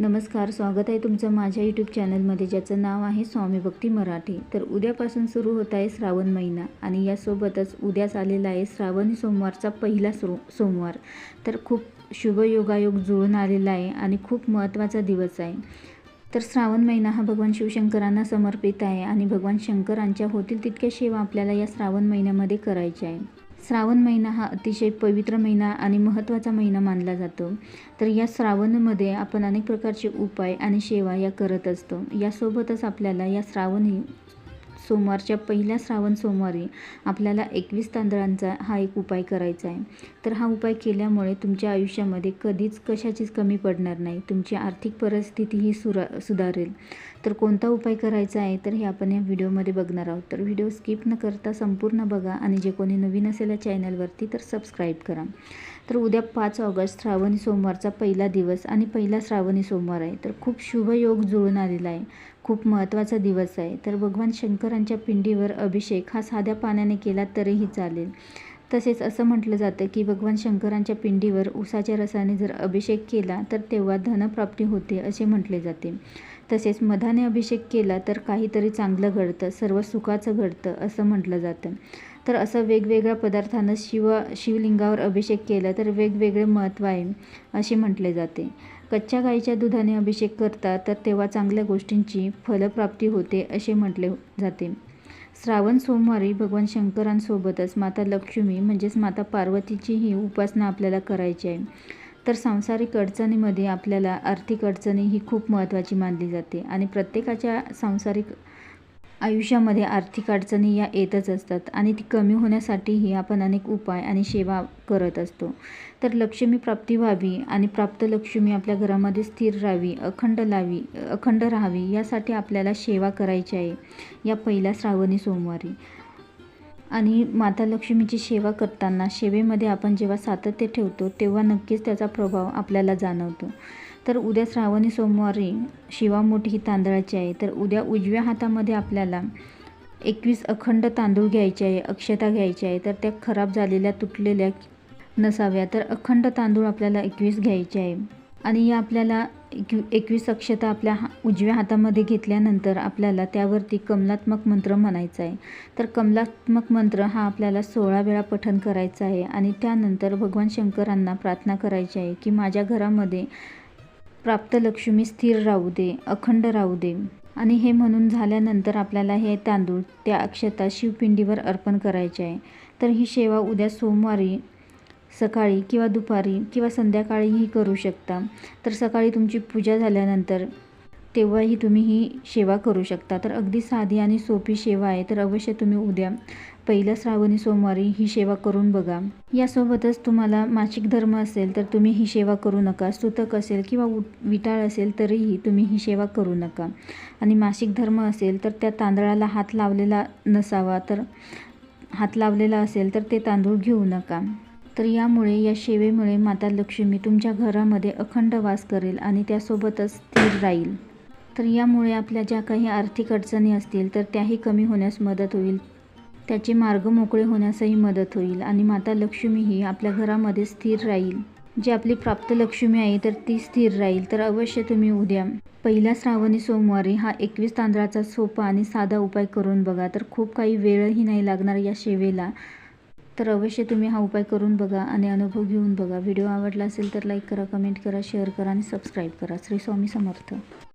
नमस्कार स्वागत आहे तुमचं माझ्या यूट्यूब चॅनलमध्ये ज्याचं नाव आहे स्वामी भक्ती मराठी. तर उद्यापासून सुरू होत आहे श्रावण महिना आणि यासोबतच उद्याच आलेला आहे श्रावण सोमवारचा पहिला सो सोमवार. तर खूप शुभ योगायोग जुळून आलेला आहे आणि खूप महत्त्वाचा दिवस आहे. तर श्रावण महिना हा भगवान शिवशंकरांना समर्पित आहे आणि भगवान शंकरांच्या होतील तितक्या सेवा आपल्याला या श्रावण महिन्यामध्ये करायच्या आहे. श्रावण महिना हा अतिशय पवित्र महिना आणि महत्त्वाचा महिना मानला जातो. तर या श्रावणमध्ये आपण अनेक प्रकारचे उपाय आणि सेवा या करत असतो. यासोबतच आपल्याला या श्रावणी सोमवारच्या पहिल्या श्रावण सोमवारी आपल्याला एकवीस तांदळांचा हा एक उपाय करायचा आहे. तर हा उपाय केल्यामुळे तुमच्या आयुष्यामध्ये कधीच कशाचीच कमी पडणार नाही. तुमची आर्थिक परिस्थितीही सुरा सुधारेल. तर कोणता उपाय करायचा आहे? तर हे आपण या व्हिडिओमध्ये बघणार आहोत. तर व्हिडिओ स्किप न करता संपूर्ण बघा आणि जे कोणी नवीन असेल या चॅनलवरती तर सबस्क्राईब करा. तर उद्या पाच ऑगस्ट श्रावणी सोमवारचा पहिला दिवस आणि पहिला श्रावणी सोमवार आहे. तर खूप शुभ योग जुळून आलेला आहे. खूप महत्त्वाचा दिवस आहे. तर भगवान शंकरांच्या पिंडीवर अभिषेक हा साध्या पाण्याने केला तरीही चालेल. तसेच असं म्हटलं जातं की भगवान शंकरांच्या पिंडीवर उसाच्या रसाने जर अभिषेक केला तर तेव्हा धनप्राप्ती होते असे म्हटले जाते. तसेच मधाने अभिषेक केला तर काहीतरी चांगलं घडतं सर्व सुखाचं घडतं असं म्हटलं जातं. तर असं वेगवेगळ्या पदार्थानं शिव शिवलिंगावर अभिषेक केला तर वेगवेगळे महत्त्व आहे असे म्हटले जाते. कच्च्या गाईच्या दुधाने अभिषेक करतात तर तेव्हा चांगल्या गोष्टींची फलप्राप्ती होते असे म्हटले जाते. श्रावण सोमवारी भगवान शंकरांसोबतच माता लक्ष्मी म्हणजेच माता पार्वतीचीही उपासना आपल्याला करायची आहे. तर सांसारिक अडचणीमध्ये आपल्याला आर्थिक अडचणी ही खूप महत्त्वाची मानली जाते आणि प्रत्येकाच्या सांसारिक आयुष्यामध्ये आर्थिक अडचणी या येतच असतात आणि ती कमी होण्यासाठीही आपण अनेक उपाय आणि सेवा करत असतो. तर लक्ष्मी प्राप्ती व्हावी आणि प्राप्त लक्ष्मी आपल्या घरामध्ये स्थिर राहावी अखंड लावी अखंड राहावी यासाठी आपल्याला सेवा करायची आहे या पहिल्या श्रावणी सोमवारी. आणि माता लक्ष्मीची सेवा करताना सेवेमध्ये आपण जेव्हा सातत्य ठेवतो तेव्हा नक्कीच त्याचा प्रभाव आपल्याला जाणवतो. तर उद्या श्रावणी सोमवारी शिवा मोठी ही तांदळाची आहे. तर उद्या उजव्या हातामध्ये आपल्याला एकवीस अखंड तांदूळ घ्यायचे आहे अक्षता घ्यायची आहे. तर त्या खराब झालेल्या तुटलेल्या नसाव्या तर अखंड तांदूळ आपल्याला एकवीस घ्यायचे आहे. आणि या आपल्याला एक एकवीस अक्षता आपल्या हा उजव्या हातामध्ये घेतल्यानंतर आपल्याला त्यावरती कमलात्मक मंत्र म्हणायचा आहे. तर कमलात्मक मंत्र हा आपल्याला सोळा वेळा पठण करायचा आहे. आणि त्यानंतर भगवान शंकरांना प्रार्थना करायची आहे की माझ्या घरामध्ये प्राप्त लक्ष्मी स्थिर राहू दे अखंड राहू दे. आणि हे म्हणून झाल्यानंतर आपल्याला हे तांदूळ त्या अक्षता शिवपिंडीवर अर्पण करायचे आहे. तर ही सेवा उद्या सोमवारी सकाळी किंवा दुपारी किंवा संध्याकाळीही करू शकता. तर सकाळी तुमची पूजा झाल्यानंतर तेव्हाही तुम्ही ही सेवा करू शकता. तर अगदी साधी आणि सोपी सेवा आहे. तर अवश्य तुम्ही उद्या पहिल्या श्रावणी सोमवारी ही सेवा करून बघा. यासोबतच तुम्हाला मासिक धर्म असेल तर तुम्ही ही सेवा करू नका. सुतक असेल किंवा विटाळ असेल तरीही तुम्ही ही सेवा करू नका. आणि मासिक धर्म असेल तर त्या तांदळाला हात लावलेला नसावा तर हात लावलेला असेल तर ते तांदूळ घेऊ नका. तर यामुळे या सेवेमुळे माता लक्ष्मी तुमच्या घरामध्ये अखंड वास करेल आणि त्यासोबतच स्थिर राहील. तर यामुळे आपल्या ज्या काही आर्थिक अडचणी असतील तर त्याही कमी होण्यास मदत होईल. त्याचे मार्ग मोकळे होण्यासही मदत होईल आणि माता लक्ष्मी ही आपल्या घरामध्ये स्थिर राहील. जी आपली प्राप्त लक्ष्मी आहे तर ती स्थिर राहील. तर अवश्य तुम्ही उद्या पहिल्या श्रावणी सोमवारी हा एकवीस तांदळाचा सोपा आणि साधा उपाय करून बघा. तर खूप काही वेळही नाही लागणार या सेवेला. तर अवश्य तुम्ही हा उपाय करून बघा आणि अनुभव घेऊन बघा. व्हिडिओ आवडला असेल तर लाईक करा कमेंट करा शेअर करा आणि सबस्क्राईब करा. श्री स्वामी समर्थ.